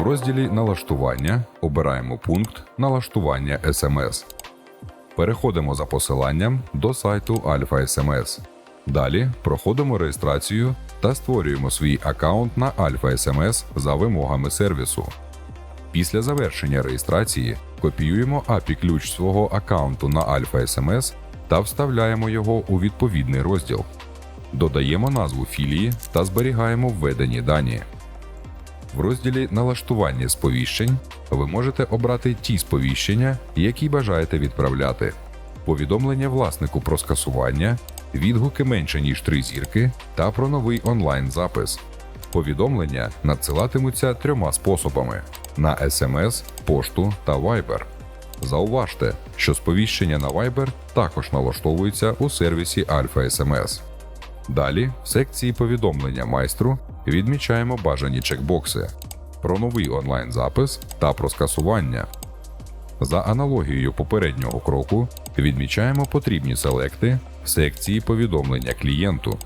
розділі Налаштування обираємо пункт Налаштування SMS. Переходимо за посиланням до сайту Alpha SMS. Далі проходимо реєстрацію та створюємо свій аккаунт на Alpha SMS за вимогами сервісу. Після завершення реєстрації копіюємо API ключ свого аккаунту на Alpha SMS та вставляємо його у відповідний розділ. Додаємо назву філії та зберігаємо введені дані. В розділі Налаштування сповіщень ви можете обрати ті сповіщення, які бажаєте відправляти, повідомлення власнику про скасування, відгуки менше ніж 3 зірки та про новий онлайн-запис. Повідомлення надсилатимуться трьома способами: на SMS, пошту та Viber. Зауважте, що сповіщення на Viber також налаштовуються у сервісі Alpha SMS. Далі в секції повідомлення майстру відмічаємо бажані чекбокси про новий онлайн-запис та про скасування. За аналогією попереднього кроку відмічаємо потрібні селекти в секції повідомлення клієнту.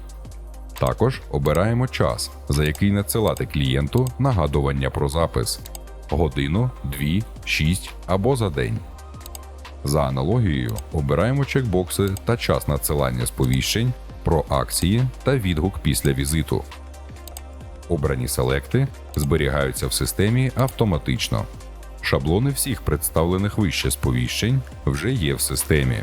Також обираємо час, за який надсилати клієнту нагадування про запис годину, 2, 6 або за день. За аналогією обираємо чекбокси та час надсилання сповіщень про акції та відгук після візиту. Обрані селекти зберігаються в системі автоматично. Шаблони всіх представлених вище сповіщень вже є в системі.